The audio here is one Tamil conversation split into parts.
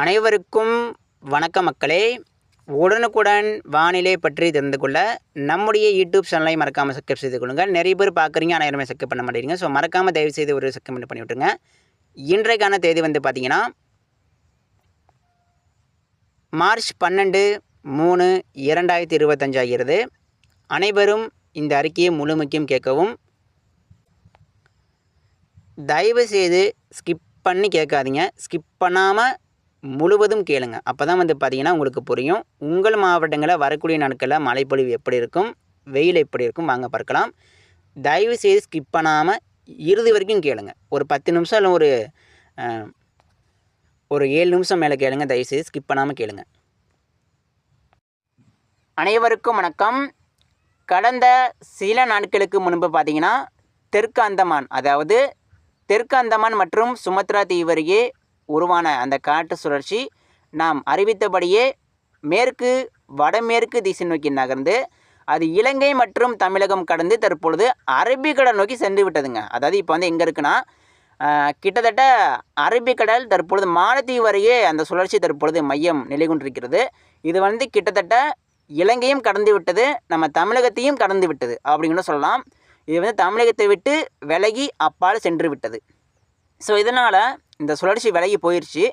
அனைவருக்கும் வணக்க மக்களே. உடனுக்குடன் வானிலை பற்றி தெரிந்து கொள்ள நம்முடைய யூடியூப் சேனலை மறக்காமல் சப்ஸ்கிரைப் செய்து கொள்ளுங்கள் நிறைய பேர் பார்க்குறீங்க ஆனால் யாருமே சப்ஸ்கிரைப் பண்ண மாட்டேங்கிறீங்க. ஸோ மறக்காமல் தயவு செய்து ஒரு சப்ஸ்கிரைப் பண்ணி விட்டுருங்க இன்றைக்கான தேதி வந்து பார்த்தீங்கன்னா மார்ச் பன்னெண்டு மூணு இரண்டாயிரத்தி இருபத்தஞ்சு ஆகிறது. அனைவரும் இந்த அறிக்கையை முழுமைக்கும் கேட்கவும் தயவு செய்து ஸ்கிப் பண்ணி கேட்காதீங்க. ஸ்கிப் பண்ணாமல் முழுவதும் கேளுங்க. அப்போ தான் வந்து பார்த்தீங்கன்னா உங்களுக்கு புரியும். உங்கள் மாவட்டங்களில் வரக்கூடிய நாட்களில் மழைப்பொழிவு எப்படி இருக்கும்? வெயில் எப்படி இருக்கும்? வாங்க பார்க்கலாம். தயவு செய்து ஸ்கிப் பண்ணாமல் இறுதி வரைக்கும் கேளுங்க. ஒரு பத்து நிமிஷம் இல்லை ஒரு ஒரு ஏழு நிமிஷம் மேலே கேளுங்க. தயவு செய்து ஸ்கிப் பண்ணாமல் கேளுங்க. அனைவருக்கும் வணக்கம். கடந்த சில நாட்களுக்கு முன்பு பார்த்தீங்கன்னா தெற்கு அந்தமான் அதாவது தெற்கு அந்தமான் மற்றும் சுமத்ரா தீவு அருகே உருவான அந்த காற்று சுழற்சி நாம் அறிவித்தபடியே மேற்கு வடமேற்கு திசை நோக்கி நகர்ந்து அது இலங்கை மற்றும் தமிழகம் கடந்து தற்பொழுது அரபிக்கடல் நோக்கி சென்று விட்டதுங்க. அதாவது இப்போ வந்து எங்கே இருக்குன்னா கிட்டத்தட்ட அரபிக்கடல் தற்பொழுது மாலத்தீவு வரையே அந்த சுழற்சி தற்பொழுது மையம் நிலை கொண்டிருக்கிறது இது வந்து கிட்டத்தட்ட இலங்கையும் கடந்து விட்டது நம்ம தமிழகத்தையும் கடந்து விட்டது அப்படின்னு சொல்லலாம். இது வந்து தமிழகத்தை விட்டு விலகி அப்பால் சென்று விட்டது. ஸோ இதனால் இந்த சுழற்சி விலகி போயிடுச்சு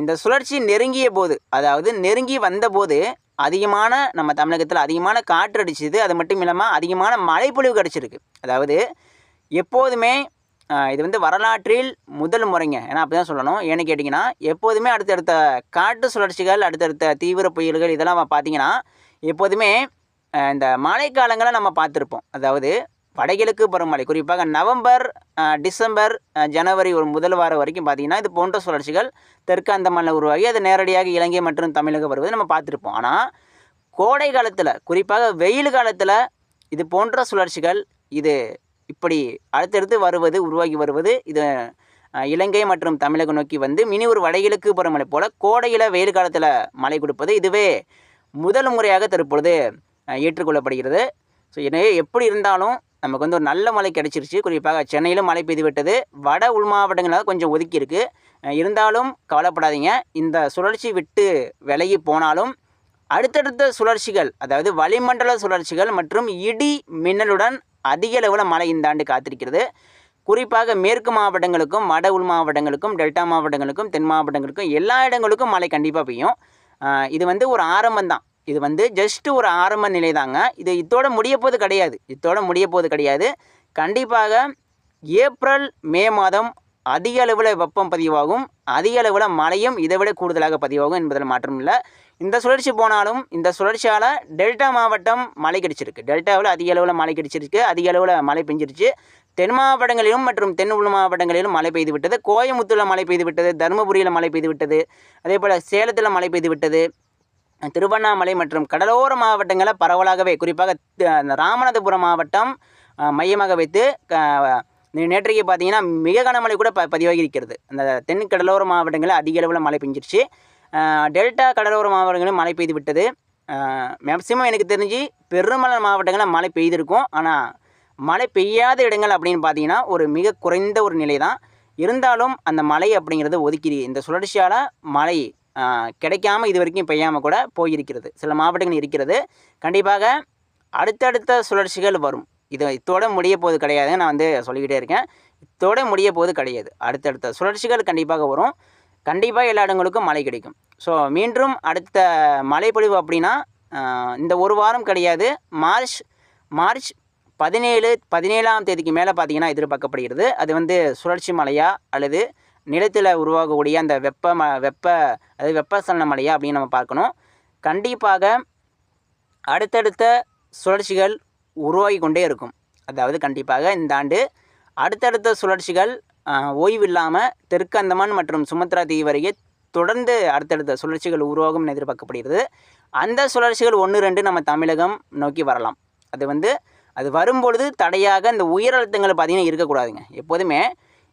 இந்த சுழற்சி நெருங்கிய போது அதாவது நெருங்கி வந்தபோது அதிகமான நம்ம தமிழகத்தில் அதிகமான காற்று அடிச்சுது. அது மட்டும் இல்லாமல் அதிகமான மழைப்பொழிவு கிடச்சிருக்கு. அதாவது எப்போதுமே இது வந்து வரலாற்றில் முதல் முறைங்க. ஏன்னா அப்படி தான் சொல்லணும். ஏன்னு கேட்டிங்கன்னா எப்போதுமே அடுத்தடுத்த காற்று சுழற்சிகள் அடுத்தடுத்த தீவிர புயல்கள் இதெல்லாம் நம்ம பார்த்தீங்கன்னா எப்போதுமே இந்த மழைக்காலங்களை நம்ம பார்த்துருப்போம். அதாவது வடகிழக்கு பருவமழை குறிப்பாக நவம்பர் டிசம்பர் ஜனவரி ஒரு முதல் வாரம் வரைக்கும் பார்த்தீங்கன்னா இது போன்ற சுழற்சிகள் தெற்கு அந்தமானில் உருவாகி அது நேரடியாக இலங்கை மற்றும் தமிழகம் வருவது நம்ம பார்த்துருப்போம். ஆனால் கோடை காலத்தில் குறிப்பாக வெயில் காலத்தில் இது போன்ற சுழற்சிகள் இது இப்படி அடுத்தடுத்து வருவது உருவாகி வருவது இது இலங்கை மற்றும் தமிழகம் நோக்கி வந்து மினி ஒரு வடகிழக்கு பருவமழை போல் கோடையில் வெயில் காலத்தில் மழை கொடுப்பது இதுவே முதல் முறையாக தற்பொழுது ஏற்றுக்கொள்ளப்படுகிறது. ஸோ எனவே எப்படி இருந்தாலும் நமக்கு வந்து ஒரு நல்ல மழை கிடச்சிருச்சு. குறிப்பாக சென்னையிலும் மழை பெய்து விட்டது. வட உள் மாவட்டங்களாக கொஞ்சம் ஒதுக்கி இருக்குது இருந்தாலும் கவலைப்படாதீங்க. இந்த சுழற்சி விட்டு விலகி போனாலும் அடுத்தடுத்த சுழற்சிகள் அதாவது வளிமண்டல சுழற்சிகள் மற்றும் இடி மின்னலுடன் அதிக அளவில் மழை இந்த ஆண்டு காத்திருக்கிறது. குறிப்பாக மேற்கு மாவட்டங்களுக்கும் வட உள் மாவட்டங்களுக்கும் டெல்டா மாவட்டங்களுக்கும் தென் மாவட்டங்களுக்கும் எல்லா இடங்களுக்கும் மழை கண்டிப்பாக பெய்யும். இது வந்து ஒரு ஆரம்பம் தான் இது வந்து ஜஸ்ட் ஒரு ஆரம்ப நிலை தாங்க இது இதோட முடிய போது கிடையாது. இதோட முடிய போது கிடையாது. கண்டிப்பாக ஏப்ரல் மே மாதம் அதிக அளவில் வெப்பம் பதிவாகும். அதிக அளவில் மழையும் இதை விட கூடுதலாக பதிவாகும் என்பதில் மாற்றம் இல்லை. இந்த சுழற்சி போனாலும் இந்த சுழற்சியால் டெல்டா மாவட்டம் மழை கிடைச்சிருக்கு. டெல்டாவில் அதிக அளவில் மழை கிடைச்சிருக்கு. அதிக அளவில் மழை பெஞ்சிருச்சு. தென் மாவட்டங்களிலும் மற்றும் தென் உள் மாவட்டங்களிலும் மழை பெய்து விட்டது. கோயமுத்தூரில் மழை பெய்து விட்டது. தருமபுரியில் மழை பெய்து விட்டது. அதே போல் சேலத்தில் மழை பெய்து விட்டது. திருவண்ணாமலை மற்றும் கடலோர மாவட்டங்களில் பரவலாகவே குறிப்பாக அந்த ராமநாதபுரம் மாவட்டம் மையமாக வைத்து க- நேற்றைக்கு பார்த்தீங்கன்னா மிக கனமழை கூட ப பதிவாகி இருக்கிறது அந்த தென் கடலோர மாவட்டங்களில் அதிக அளவில் மழை பெஞ்சிருச்சு. டெல்டா கடலோர மாவட்டங்களில் மழை பெய்து விட்டது. மேக்சிமம் எனக்கு தெரிஞ்சு பெருமலை மாவட்டங்களில் மழை பெய்திருக்கும். ஆனால் மழை பெய்யாத இடங்கள் அப்படின்னு பார்த்தீங்கன்னா ஒரு மிக குறைந்த ஒரு நிலை தான் இருந்தாலும் அந்த மழை அப்படிங்கிறது ஒதுக்கி இந்த சுழற்சியால் மழை கிடைக்காம இது வரைக்கும் பெய்யாமல் கூட போயிருக்கிறது. சில மாவட்டங்கள் இருக்கிறது. கண்டிப்பாக அடுத்தடுத்த சுழற்சிகள் வரும். இது இத்தோட முடிய போது கிடையாது நான் வந்து சொல்லிக்கிட்டே இருக்கேன். இத்தோட முடிய போது கிடையாது. அடுத்தடுத்த சுழற்சிகள் கண்டிப்பாக வரும். கண்டிப்பாக எல்லா இடங்களுக்கும் மழை கிடைக்கும். ஸோ மீண்டும் அடுத்த மழைப்பொழிவு அப்படின்னா இந்த ஒரு வாரம் கிடையாது. மார்ச் மார்ச் பதினேழு பதினேழாம் தேதிக்கு மேலே பார்த்தீங்கன்னா எதிர்பார்க்கப்படுகிறது. அது வந்து சுழற்சி மழையா அல்லது நிலத்தில் உருவாகக்கூடிய அந்த வெப்ப ம வெப்ப அதாவது வெப்பசலன மலையா அப்படின்னு நம்ம பார்க்கணும். கண்டிப்பாக அடுத்தடுத்த சுழற்சிகள் உருவாகி கொண்டே இருக்கும். அதாவது கண்டிப்பாக இந்த ஆண்டு அடுத்தடுத்த சுழற்சிகள் ஓய்வில்லாமல் தெற்கு அந்தமான் மற்றும் சுமத்ரா தீவு வரையே தொடர்ந்து அடுத்தடுத்த சுழற்சிகள் உருவாகும் என எதிர்பார்க்கப்படுகிறது. அந்த சுழற்சிகள் ஒன்று ரெண்டு நம்ம தமிழகம் நோக்கி வரலாம். அது வந்து அது வரும்பொழுது தடையாக இந்த உயரழுத்தங்கள் பார்த்திங்கன்னா இருக்கக்கூடாதுங்க. எப்போதுமே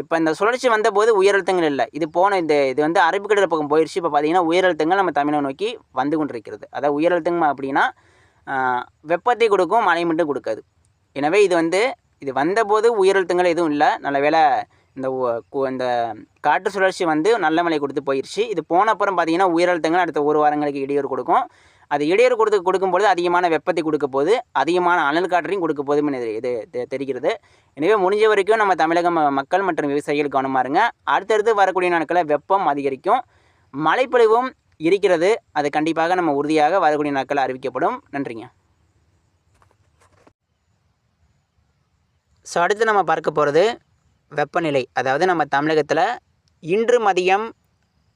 இப்போ இந்த சுழற்சி வந்தபோது உயரழுத்தங்கள் இல்லை. இது போன இந்த இது வந்து அரபிக்கடல் பக்கம் போயிடுச்சு இப்போ பார்த்தீங்கன்னா உயரழுத்தங்கள் நம்ம தமிழை நோக்கி வந்து கொண்டிருக்கிறது. அதாவது உயரழுத்தங்கள் அப்படின்னா வெப்பத்தை கொடுக்கும் மழை மட்டும் கொடுக்காது. எனவே இது வந்து இது வந்தபோது உயரழுத்தங்கள் எதுவும் இல்லை. நல்ல வேளை இந்த கு- இந்த காற்று சுழற்சி வந்து நல்ல மழை கொடுத்து போயிடுச்சு இது போன அப்புறம் பார்த்தீங்கன்னா உயரழுத்தங்கள் அடுத்த ஒரு வாரங்களுக்கு இடையூறு கொடுக்கும். அது இடையூறு கொடுத்து கொடுக்கும்போது அதிகமான வெப்பத்தை கொடுக்க போது அதிகமான அனல் காற்றையும் கொடுக்க போதும் இது தெ- தெரிகிறது. எனவே முடிஞ்ச வரைக்கும் நம்ம தமிழக மக்கள் மற்றும் விவசாயிகள் கவனமாக இருங்க அடுத்தடுத்து வரக்கூடிய நாட்களில் வெப்பம் அதிகரிக்கும். மழைப்பொழிவும் இருக்கிறது. அது கண்டிப்பாக நம்ம உறுதியாக வரக்கூடிய நாட்கள் அறிவிக்கப்படும். நன்றிங்க. ஸோ அடுத்து நம்ம பார்க்க போகிறது வெப்பநிலை. அதாவது நம்ம தமிழகத்தில் இன்று மதியம்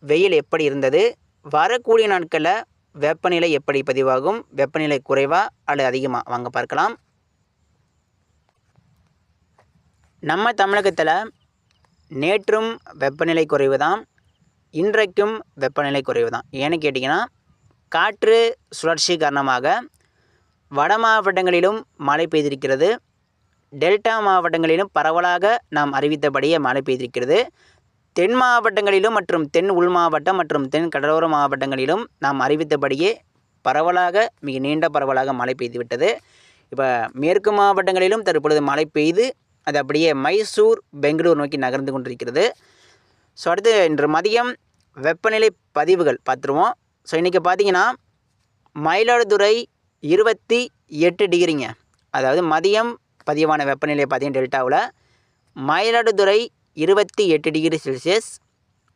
வெயில் எப்படி இருந்தது? வரக்கூடிய நாட்களில் வெப்பநிலை எப்படி பதிவாகும்? வெப்பநிலை குறைவா அல்லது அதிகமாக வாங்க பார்க்கலாம். நம்ம தமிழகத்தில் நேற்றும் வெப்பநிலை குறைவு தான் இன்றைக்கும் வெப்பநிலை குறைவு தான் ஏன்னு கேட்டிங்கன்னா காற்று சுழற்சி காரணமாக வட மாவட்டங்களிலும் மழை பெய்திருக்கிறது. டெல்டா மாவட்டங்களிலும் பரவலாக நாம் அறிவித்தபடியே மழை பெய்திருக்கிறது. தென் மாவட்டங்களிலும் மற்றும் தென் உள் மாவட்டம் மற்றும் தென் கடலோர மாவட்டங்களிலும் நாம் அறிவித்தபடியே பரவலாக மிக நீண்ட பரவலாக மழை பெய்துவிட்டது. இப்போ மேற்கு மாவட்டங்களிலும் தற்பொழுது மழை பெய்து அது அப்படியே மைசூர் பெங்களூர் நோக்கி நகர்ந்து கொண்டிருக்கிறது. ஸோ அடுத்து இன்று மதியம் வெப்பநிலை பதிவுகள் பார்த்துருவோம். ஸோ இன்றைக்கி பார்த்தீங்கன்னா மயிலாடுதுறை இருபத்தி எட்டு டிகிரிங்க. அதாவது மதியம் பதிவான வெப்பநிலை பார்த்தீங்கன்னா டெல்டாவில். மயிலாடுதுறை இருபத்தி எட்டு டிகிரி செல்சியஸ்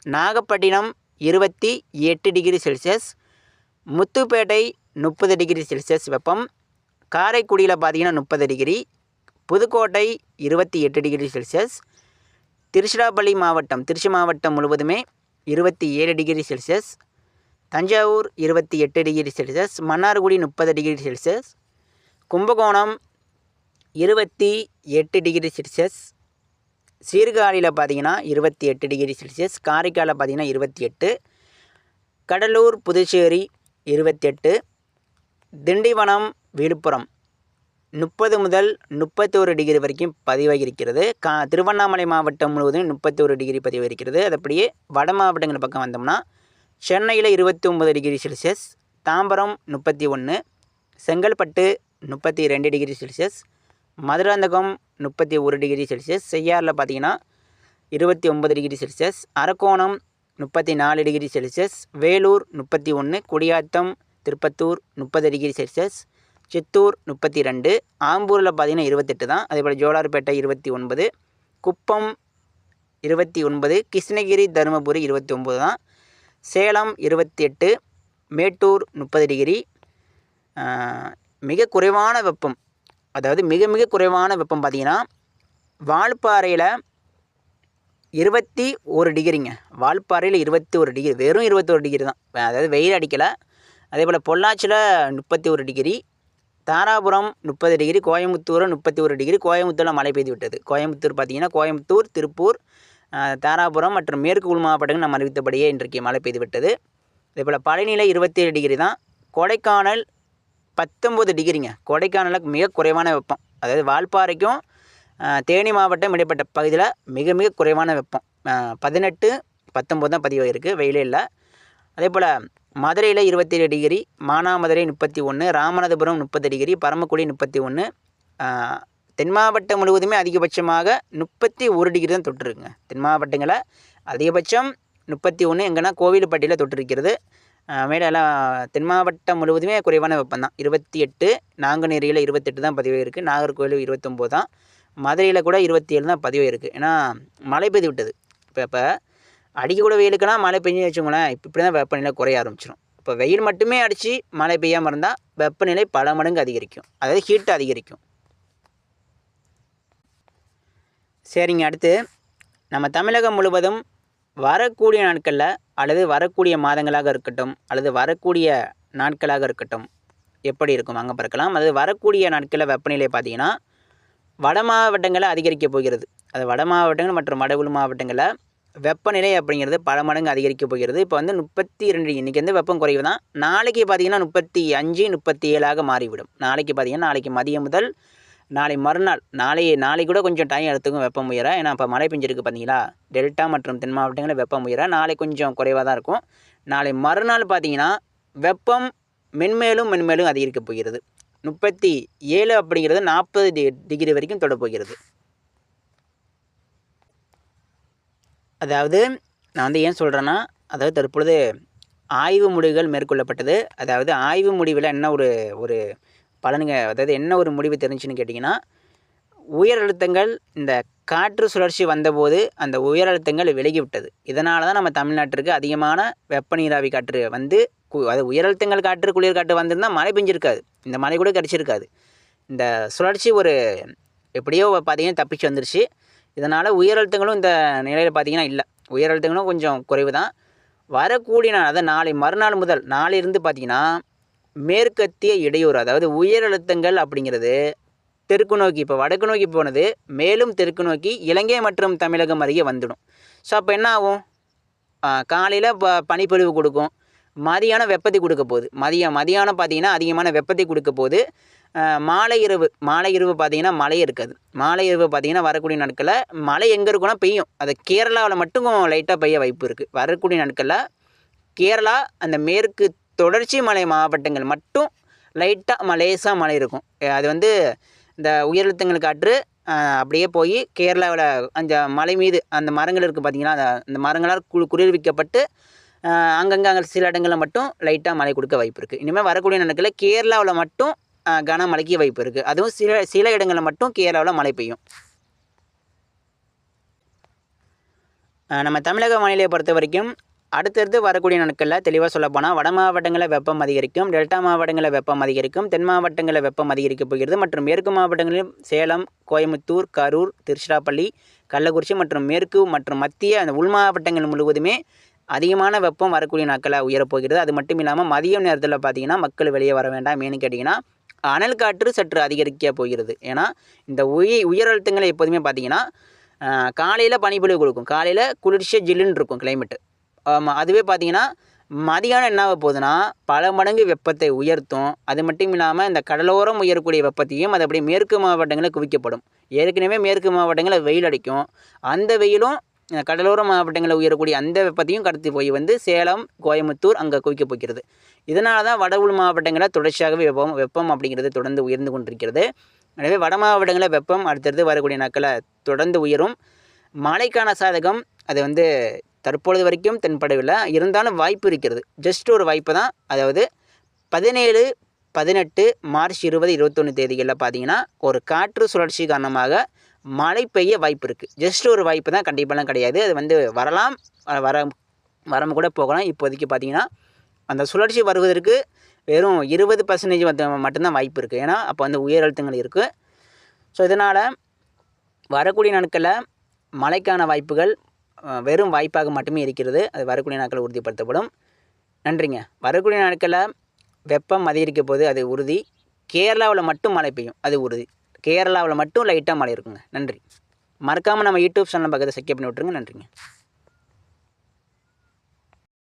நாகப்பட்டினம் இருபத்தி எட்டு டிகிரி செல்சியஸ் முத்துப்பேட்டை முப்பது டிகிரி செல்சியஸ் வெப்பம் காரைக்குடியில் பார்த்தீங்கன்னா முப்பது டிகிரி புதுக்கோட்டை இருபத்தி எட்டு டிகிரி செல்சியஸ் திருச்சிராப்பள்ளி மாவட்டம் திருச்சி மாவட்டம் முழுவதுமே இருபத்தி ஏழு டிகிரி செல்சியஸ் தஞ்சாவூர் இருபத்தி எட்டு டிகிரி செல்சியஸ் மன்னார்குடி முப்பது டிகிரி செல்சியஸ் கும்பகோணம் இருபத்தி எட்டு டிகிரி செல்சியஸ் சீர்காழியில் பார்த்தீங்கன்னா இருபத்தி எட்டு டிகிரி செல்சியஸ் காரைக்காலில் பார்த்தீங்கன்னா இருபத்தி எட்டு கடலூர் புதுச்சேரி இருபத்தெட்டு திண்டிவனம் விழுப்புரம் முப்பது முதல் முப்பத்தோரு டிகிரி வரைக்கும் பதிவாகியிருக்கிறது. கா திருவண்ணாமலை மாவட்டம் முழுவதும் முப்பத்தோரு டிகிரி பதிவாகிருக்கிறது அப்படியே வட மாவட்டங்கள் பக்கம் வந்தோம்னா சென்னையில் இருபத்தி ஒம்பது டிகிரி செல்சியஸ் தாம்பரம் முப்பத்தி ஒன்று செங்கல்பட்டு முப்பத்தி ரெண்டு டிகிரி செல்சியஸ் மதுராந்தகம் முப்பத்தி ஒரு டிகிரி செல்சியஸ் செய்யாரில் பார்த்தீங்கன்னா இருபத்தி ஒன்பது டிகிரி செல்சியஸ் அரக்கோணம் முப்பத்தி நாலு டிகிரி செல்சியஸ் வேலூர் முப்பத்தி ஒன்று குடியாத்தம் திருப்பத்தூர் முப்பது டிகிரி செல்சியஸ் சித்தூர் முப்பத்தி ரெண்டு ஆம்பூரில் பார்த்தீங்கன்னா இருபத்தெட்டு தான். அதேபோல் ஜோலார்பேட்டை இருபத்தி ஒன்பது குப்பம் இருபத்தி ஒன்பது கிருஷ்ணகிரி தருமபுரி இருபத்தி ஒம்பது தான். சேலம் இருபத்தி எட்டு மேட்டூர் முப்பது டிகிரி. மிக குறைவான வெப்பம் அதாவது மிக மிக குறைவான வெப்பம் பார்த்தீங்கன்னா வால்பாறையில் இருபத்தி ஒரு டிகிரிங்க. வால்பாறையில் இருபத்தி ஒரு டிகிரி வெறும் இருபத்தொரு டிகிரி தான். அதாவது வெயில் அடிக்கலை. அதே போல் பொள்ளாச்சியில் முப்பத்தி ஒரு டிகிரி தாராபுரம் முப்பது டிகிரி கோயம்புத்தூர் முப்பத்தி ஒரு டிகிரி கோயம்புத்தூரில் மழை பெய்து விட்டது. கோயம்புத்தூர் பார்த்திங்கன்னா கோயம்புத்தூர் திருப்பூர் தாராபுரம் மற்றும் மேற்கு உள் மாவட்டங்கள் நம்ம அறிவித்தபடியே இன்றைக்கு மழை பெய்து விட்டது. அதே போல் பழனியில் இருபத்தி ஏழு டிகிரி தான். கொடைக்கானல் பத்தொம்போது டிகிரிங்க. கொடைக்கானலில் மிக குறைவான வெப்பம். அதாவது வால்பாறைக்கும் தேனி மாவட்டம் இடைப்பட்ட பகுதியில் மிக மிக குறைவான வெப்பம். பதினெட்டு பத்தொம்போது தான் பதிவாகிருக்கு வெயிலே இல்லை. அதே போல் மதுரையில் இருபத்தேழு டிகிரி மானாமதுரை முப்பத்தி ஒன்று ராமநாதபுரம் முப்பது டிகிரி பரமக்குடி முப்பத்தி ஒன்று தென் மாவட்டம் முழுவதுமே அதிகபட்சமாக முப்பத்தி ஒரு டிகிரி தான் தொட்டுருக்குங்க தென் மாவட்டங்களில் அதிகபட்சம் முப்பத்தி ஒன்று எங்கன்னா கோவில்பட்டியில் தொட்டிருக்கிறது மேலே எல்லாம் தென் மாவட்டம் முழுவதுமே குறைவான வெப்பம் தான் இருபத்தி எட்டு நாங்குநேரியில் இருபத்தெட்டு தான் பதிவு இருக்குது நாகர்கோவில் இருபத்தொம்போது தான். மதுரையில் கூட இருபத்தி ஏழு தான் பதிவு இருக்குது ஏன்னா மழை பெய்து விட்டது. இப்போ இப்போ அடிக்கக்கூட வெயிலுக்கெல்லாம் மழை பெஞ்சு வச்சுக்கோங்களேன் இப்போ இப்படி தான் வெப்பநிலை குறைய ஆரம்பிச்சிடும் இப்போ வெயில் மட்டுமே அடித்து மழை பெய்யாமல் இருந்தால் வெப்பநிலை பல மடங்கு அதிகரிக்கும். அதாவது ஹீட் அதிகரிக்கும். சரிங்க அடுத்து நம்ம தமிழகம் முழுவதும் வரக்கூடிய நாட்களில் அல்லது வரக்கூடிய மாதங்களாக இருக்கட்டும் அல்லது வரக்கூடிய நாட்களாக இருக்கட்டும் எப்படி இருக்கும்? அங்கே பிறக்கலாம் அதாவது வரக்கூடிய நாட்களில் வெப்பநிலை பார்த்தீங்கன்னா வட மாவட்டங்களில் அதிகரிக்கப் போகிறது. அது வட மாவட்டங்கள் மற்றும் வட மாவட்டங்களில் வெப்பநிலை அப்படிங்கிறது பல மடங்கு அதிகரிக்கப் போகிறது. இப்போ வந்து முப்பத்தி ரெண்டு இன்றைக்கி வந்து வெப்பம் குறைவு தான் நாளைக்கு பார்த்தீங்கன்னா முப்பத்தி அஞ்சு முப்பத்தி ஏழாக மாறிவிடும். நாளைக்கு பார்த்தீங்கன்னா நாளைக்கு மதியம் முதல் நாளை மறுநாள் நாளை நாளை கூட கொஞ்சம் டைம் எடுத்துக்கும் வெப்பம் உயர ஏன்னா இப்போ மழை பெஞ்சிருக்கு பார்த்தீங்களா டெல்டா மற்றும் தென் மாவட்டங்களில் வெப்பம் உயர நாளை கொஞ்சம் குறைவாக தான் இருக்கும். நாளை மறுநாள் பார்த்தீங்கன்னா வெப்பம் மென்மேலும் மென்மேலும் அதிகரிக்கப் போகிறது. முப்பத்தி ஏழு அப்படிங்கிறது நாற்பது டி டிகிரி வரைக்கும் தொட போகிறது. அதாவது நான் வந்து ஏன் சொல்கிறேன்னா அதாவது தற்பொழுது ஆய்வு முடிவுகள் மேற்கொள்ளப்பட்டது. அதாவது ஆய்வு முடிவில் என்ன ஒரு ஒரு பலனுங்க. அதாவது என்ன ஒரு முடிவு தெரிஞ்சுன்னு கேட்டிங்கன்னா உயர் அழுத்தங்கள் இந்த காற்று சுழற்சி வந்தபோது அந்த உயர் அழுத்தங்கள் விலகிவிட்டது இதனால தான் நம்ம தமிழ்நாட்டிற்கு அதிகமான வெப்ப நீராவி காற்று வந்து கு- அது உயர் அழுத்தங்கள் காற்று குளிர் காற்று வந்திருந்தால் மழை பெஞ்சிருக்காது. இந்த மழை கூட கிடச்சிருக்காது. இந்த சுழற்சி ஒரு எப்படியோ பார்த்தீங்கன்னா தப்பிச்சு வந்துருச்சு. இதனால் உயர் அழுத்தங்களும் இந்த நிலையில் பார்த்தீங்கன்னா இல்லை. உயர் அழுத்தங்களும் கொஞ்சம் குறைவு தான். வரக்கூடிய நாள் அதாவது நாளை மறுநாள் முதல் நாளிலிருந்து பார்த்தீங்கன்னா மேற்கத்திய இடையூறு அதாவது உயர் அழுத்தங்கள் அப்படிங்கிறது தெற்கு நோக்கி இப்போ வடக்கு நோக்கி போனது மேலும் தெற்கு நோக்கி இலங்கை மற்றும் தமிழகம் அருகே வந்துடும். ஸோ அப்போ என்ன ஆகும்? காலையில் ப பனிப்பொழிவு கொடுக்கும். மதியானம் வெப்பத்தை கொடுக்க போகுது. மதியம் மதியானம் பார்த்தீங்கன்னா அதிகமான வெப்பத்தை கொடுக்க போகுது. மாலை இரவு மாலை இரவு பார்த்தீங்கன்னா மழை இருக்காது. மாலை இரவு பார்த்தீங்கன்னா வரக்கூடிய நாட்களில் மழை எங்கே இருக்குன்னா பெய்யும். அது கேரளாவில் மட்டும் லைட்டாக பெய்ய வாய்ப்பு இருக்குது வரக்கூடிய நாட்களில் கேரளா அந்த மேற்கு தொடர்ச்சி மலை மாவட்டங்கள் மட்டும் லைட்டாக மலேசாக மழை இருக்கும். அது வந்து இந்த உயரழுத்தங்கள் காற்று அப்படியே போய் கேரளாவில் அந்த மலை மீது அந்த மரங்கள் இருக்குது பார்த்திங்கன்னா அந்த அந்த மரங்களால் கு குளிர்விக்கப்பட்டு அங்கங்கே அங்கே சில இடங்களில் மட்டும் லைட்டாக மழை கொடுக்க வாய்ப்பு இருக்குது இனிமேல் வரக்கூடிய நாட்களில் கேரளாவில் மட்டும் கனமழைக்கு வாய்ப்பு இருக்குது அதுவும் சில சில இடங்களில் மட்டும் கேரளாவில் மழை பெய்யும். நம்ம தமிழக மாநிலையை பொறுத்த வரைக்கும் அடுத்தடுத்து வரக்கூடிய நாட்களில் தெளிவாக சொல்ல போனால் வட மாவட்டங்களில் வெப்பம் அதிகரிக்கும் டெல்டா மாவட்டங்களில் வெப்பம் அதிகரிக்கும் தென் மாவட்டங்களில் வெப்பம் அதிகரிக்கப் போகிறது மற்றும் மேற்கு மாவட்டங்களில் சேலம் கோயம்புத்தூர் கரூர் திருச்சிராப்பள்ளி கள்ளக்குறிச்சி மற்றும் மேற்கு மற்றும் மத்திய அந்த உள் மாவட்டங்கள் முழுவதுமே அதிகமான வெப்பம் வரக்கூடிய நாட்களில் உயரப்போகிறது அது மட்டும் இல்லாமல் மதியம் நேரத்தில் பார்த்தீங்கன்னா மக்கள் வெளியே வர வேண்டாம் ஏன்னு கேட்டிங்கன்னா அனல் காற்று சற்று அதிகரிக்க போகிறது. ஏன்னா இந்த உய உயர் அழுத்தங்களை எப்போதுமே பார்த்தீங்கன்னா காலையில் பனிப்பொழிவு கொடுக்கும். காலையில் குளிர்ச்சியாக ஜில்லுன்னு இருக்கும் கிளைமேட்டு அதுவே பார்த்தீங்கன்னா மதியானம் என்ன ஆக போகுதுன்னா பல மடங்கு வெப்பத்தை உயர்த்தும். அது மட்டும் இல்லாமல் இந்த கடலோரம் உயரக்கூடிய வெப்பத்தையும் அது அப்படியே மேற்கு மாவட்டங்களில் குவிக்கப்படும். ஏற்கனவே மேற்கு மாவட்டங்களில் வெயில் அடிக்கும். அந்த வெயிலும் இந்த கடலோர மாவட்டங்களில் உயரக்கூடிய அந்த வெப்பத்தையும் கடத்தி போய் வந்து சேலம் கோயம்புத்தூர் அங்கே குவிக்கப் போகிறது. இதனால தான் வட உள் மாவட்டங்களில் தொடர்ச்சியாகவே வெப்பம் வெப்பம் அப்படிங்கிறது தொடர்ந்து உயர்ந்து கொண்டிருக்கிறது. எனவே வட மாவட்டங்களில் வெப்பம் அடுத்தடுத்து வரக்கூடிய நாட்களில் தொடர்ந்து உயரும். மழைக்கான சாதகம் அது வந்து தற்பொழுது வரைக்கும் தென்படவில்லை. இருந்தாலும் வாய்ப்பு இருக்கிறது. ஜஸ்ட் ஒரு வாய்ப்பு தான். அதாவது பதினேழு பதினெட்டு மார்ச் இருபது இருபத்தொன்று தேதிகளில் பார்த்தீங்கன்னா ஒரு காற்று சுழற்சி காரணமாக மழை பெய்ய வாய்ப்பு இருக்குது ஜஸ்ட் ஒரு வாய்ப்பு தான். கண்டிப்பாலாம் கிடையாது. அது வந்து வரலாம். வர வராம கூட போகலாம். இப்போதைக்கு பார்த்தீங்கன்னா அந்த சுழற்சி வருவதற்கு வெறும் இருபது பர்சன்டேஜ் மட்டும்தான் வாய்ப்பு இருக்குது ஏன்னா அப்போ வந்து உயர் அழுத்தங்கள் இருக்குது ஸோ இதனால் வரக்கூடிய நாட்களில் மழைக்கான வாய்ப்புகள் வெறும் வாய்ப்பாக மட்டுமே இருக்கிறது. அது வரக்கூடிய நாட்கள் உறுதிப்படுத்தப்படும். நன்றிங்க. வரக்கூடிய நாட்களில் வெப்பம் அதிகரிக்க போது அது உறுதி. கேரளாவில் மட்டும் மழை பெய்யும். அது உறுதி. கேரளாவில் மட்டும் லைட்டாக மழை இருக்குங்க. நன்றி. மறக்காமல் நம்ம யூடியூப் சேனல் பக்கத்தை செக் பண்ணி விட்ருங்க நன்றிங்க.